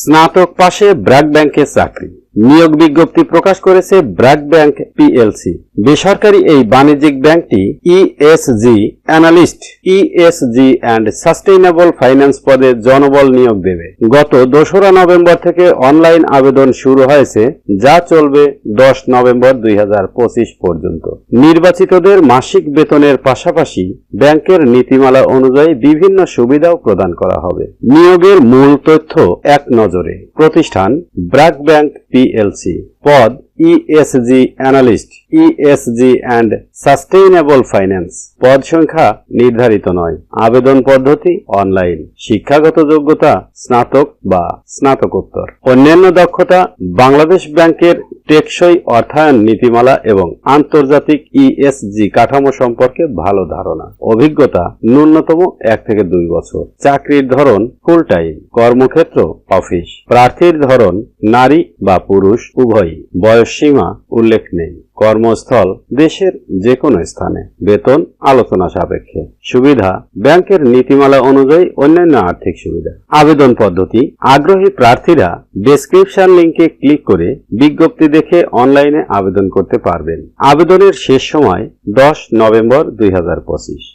স্নাতক পাশে ব্র্যাক ব্যাংকে চাকরি। নিয়োগ বিজ্ঞপ্তি প্রকাশ করেছে ব্র্যাক ব্যাংক পিএলসি। বেসরকারি এই বাণিজ্যিক ব্যাংকটি ESG analyst ESG and sustainable finance পদে জনবল নিয়োগ দেবে। গত দোসরা নভেম্বর থেকে অনলাইন আবেদন শুরু হয়েছে, যা চলবে দশ নভেম্বর দুই হাজার পঁচিশ পর্যন্ত। নির্বাচিতদের মাসিক বেতনের পাশাপাশি ব্যাংকের নীতিমালা অনুযায়ী বিভিন্ন সুবিধাও প্রদান করা হবে। নিয়োগের মূল তথ্য এক নজরে। প্রতিষ্ঠান ব্র্যাক ব্যাংক পিএলসি পদ ESG analyst ESG and sustainable finance পদ সংখ্যা নির্ধারিত নয়। আবেদন পদ্ধতি অনলাইন শিক্ষাগত যোগ্যতা স্নাতক বা স্নাতকোত্তর। অন্যান্য দক্ষতা বাংলাদেশ ব্যাংকের টেকসই অর্থায়ন নীতিমালা এবং আন্তর্জাতিক ইএসজি কাঠামো সম্পর্কে ভালো ধারণা। অভিজ্ঞতা, ন্যূনতম এক থেকে দুই বছর। চাকরির ধরন ফুল টাইম কর্মক্ষেত্র অফিস প্রার্থীর ধরন, নারী বা পুরুষ, উভয়ই। বয়সসীমা উল্লেখ নেই। কর্মস্থল দেশের যে কোনো স্থানে। বেতন আলোচনা সাপেক্ষে। সুবিধা, ব্যাংকের নীতিমালা অনুযায়ী অন্যান্য আর্থিক সুবিধা। আবেদন পদ্ধতি, আগ্রহী প্রার্থীরা ডেসক্রিপশন লিঙ্কে ক্লিক করে বিজ্ঞপ্তি দেখে অনলাইনে আবেদন করতে পারবেন। আবেদনের শেষ সময় দশ নভেম্বর দুই হাজার পঁচিশ।